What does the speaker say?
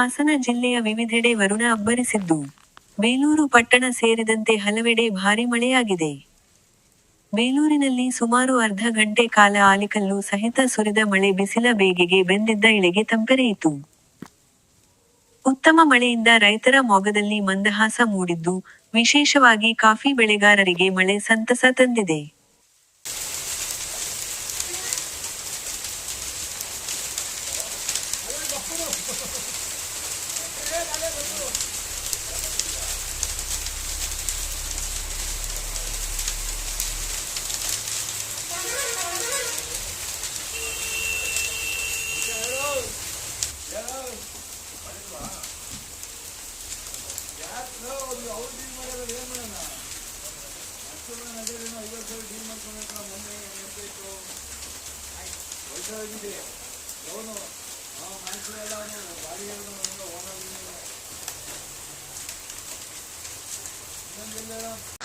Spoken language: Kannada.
ಹಾಸನ ಜಿಲ್ಲೆಯ ವಿವಿಧೆಡೆ ವರುಣ ಅಬ್ಬರಿಸಿದ್ದು, ಬೇಲೂರು ಪಟ್ಟಣ ಸೇರಿದಂತೆ ಹಲವೆಡೆ ಭಾರಿ ಮಳೆಯಾಗಿದೆ. ಬೇಲೂರಿನಲ್ಲಿ ಸುಮಾರು ಅರ್ಧ ಗಂಟೆ ಕಾಲ ಆಲಿಕಲ್ಲು ಸಹಿತ ಸುರಿದ ಮಳೆ ಬಿಸಿಲ ಬೇಗೆಗೆ ಬೆಂದಿದ್ದ ಇಳೆಗೆ ತಂಪೆರೆಯಿತು. ಉತ್ತಮ ಮಳೆಯಿಂದ ರೈತರ ಮೊಗದಲ್ಲಿ ಮಂದಹಾಸ ಮೂಡಿದ್ದು, ವಿಶೇಷವಾಗಿ ಕಾಫಿ ಬೆಳೆಗಾರರಿಗೆ ಮಳೆ ಸಂತಸ ತಂದಿದೆ. ವಯಸ್ಸಾಗಿದೆ ಅವನು ಮನಸ್ಸಿನೆಲ್ಲ ಅವನು ಬಾಡಿಯನ್ನು ಓನಾಗಿ ಇನ್ನೊಂದೆಲ್ಲ